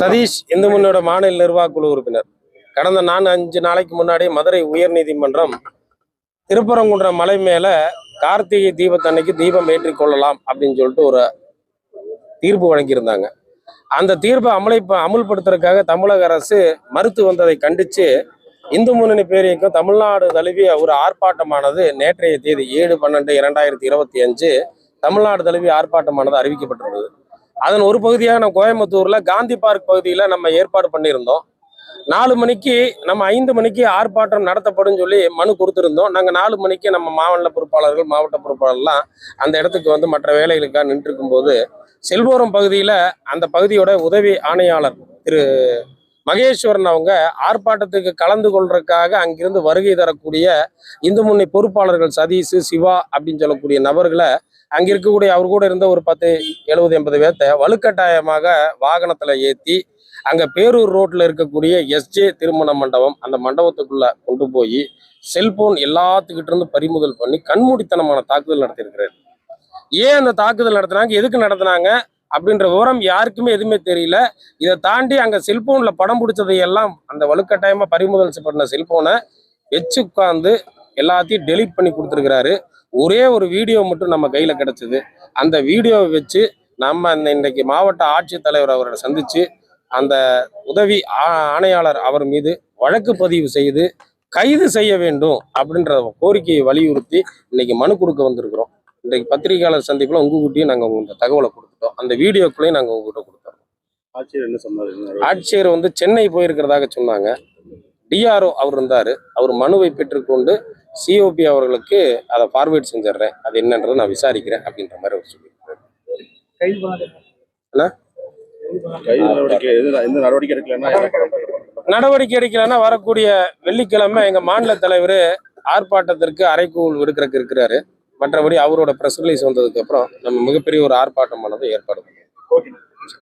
சதீஷ் இந்து முன்னோட மாநில நிர்வாக குழு உறுப்பினர். கடந்த நான்கு அஞ்சு நாளைக்கு முன்னாடி மதுரை உயர்நீதிமன்றம் திருப்பரங்குன்றம் மலை மேல கார்த்திகை தீபத்தன்னைக்கு தீபம் ஏற்றி கொள்ளலாம் அப்படின்னு சொல்லிட்டு ஒரு தீர்ப்பு வழங்கியிருந்தாங்க. அந்த தீர்ப்பை அமலை அமுல்படுத்துறதுக்காக தமிழக அரசு மறுத்து வந்ததை கண்டிச்சு இந்து முன்னணி பேரியக்கம் தமிழ்நாடு தழுவிய ஒரு ஆர்ப்பாட்டமானது நேற்றைய தேதி ஏழு பன்னெண்டு இரண்டாயிரத்தி இருபத்தி அஞ்சு தமிழ்நாடு தழுவிய ஆர்ப்பாட்டமானது அறிவிக்கப்பட்டுள்ளது அதன் ஒரு பகுதியாக நம்ம கோயம்புத்தூர்ல காந்தி பார்க் பகுதியில் நம்ம ஏற்பாடு பண்ணியிருந்தோம். நாலு மணிக்கு நம்ம ஐந்து மணிக்கு ஆர்ப்பாட்டம் நடத்தப்படும் சொல்லி மனு கொடுத்துருந்தோம். நாங்கள் நாலு மணிக்கு நம்ம மாவட்ட பொறுப்பாளர்கள் மாவட்ட பொறுப்பாளர்லாம் அந்த இடத்துக்கு வந்து மற்ற வேலைகளுக்காக நின்று இருக்கும்போது செல்வோரம் பகுதியில் அந்த பகுதியோட உதவி ஆணையாளர் திரு மகேஸ்வரன் அவங்க ஆர்ப்பாட்டத்துக்கு கலந்து கொள்றதுக்காக அங்கிருந்து வருகை தரக்கூடிய இந்து முன்னணி பொறுப்பாளர்கள் சதீஷ் சிவா அப்படின்னு சொல்லக்கூடிய நபர்களை அங்க இருக்கக்கூடிய அவர் கூட இருந்த ஒரு பத்து எழுபது எண்பது பேர்த்த வலுக்கட்டாயமாக வாகனத்துல ஏத்தி அங்க பேரூர் ரோட்ல இருக்கக்கூடிய எஸ்ஜே திருமண மண்டபம் அந்த மண்டபத்துக்குள்ள கொண்டு போய் செல்போன் எல்லாத்துக்கிட்ட இருந்து பறிமுதல் பண்ணி கண்மூடித்தனமான தாக்குதல் நடத்தியிருக்கிறார். ஏன் அந்த தாக்குதல் நடத்தினாங்க? எதுக்கு நடத்தினாங்க? அப்படின்ற விவரம் யாருக்குமே எதுவுமே தெரியல. இதை தாண்டி அங்கே செல்போனில் படம் பிடிச்சதை எல்லாம் அந்த வலுக்கட்டாயமாக பறிமுதல் பண்ண செல்போனை வச்சு உட்காந்து எல்லாத்தையும் டெலீட் பண்ணி கொடுத்துருக்கிறாரு. ஒரே ஒரு வீடியோ மட்டும் நம்ம கையில் கிடச்சிது. அந்த வீடியோவை வச்சு நம்ம அந்த இன்றைக்கு மாவட்ட ஆட்சித்தலைவர் அவரை சந்தித்து அந்த உதவி ஆ- ஆணையாளர் அவர் மீது வழக்கு பதிவு செய்து கைது செய்ய வேண்டும் அப்படின்ற கோரிக்கையை வலியுறுத்தி இன்னைக்கு மனு கொடுக்க வந்திருக்கிறோம். இன்றைக்கு பத்திரிகையாளர் சந்திப்புல உங்ககிட்டயும் நாங்க இந்த தகவலை கொடுத்துட்டோம். அந்த வீடியோக்குள்ளேயும் நாங்க உங்ககிட்ட கொடுத்தோம் ஆட்சியர் என்ன சொன்னாரு? ஆட்சியர் வந்து சென்னை போயிருக்கிறதாக சொன்னாங்க. டிஆர்ஓ அவர் இருந்தாரு. அவர் மனுவை பெற்றுக்கொண்டு சிஓபி அவர்களுக்கு அதை ஃபார்வேர்ட் செஞ்சிடுறேன். அது என்னன்றதை நான் விசாரிக்கிறேன் அப்படின்ற மாதிரி அவர் கைது நடவடிக்கை எடுக்கலன்னா வரக்கூடிய வெள்ளிக்கிழமை எங்க மாநில தலைவர் ஆர்ப்பாட்டத்திற்கு அறைகூல் விடுக்கிறதுக்கு இருக்கிறாரு. மற்றபடி அவரோட ப்ரெஸ் ரிலீஸ் வந்ததுக்கு அப்புறம் நம்ம மிகப்பெரிய ஒரு ஆர்ப்பாட்டமானது ஏற்பாடு பண்ணுவோம் ஓகே.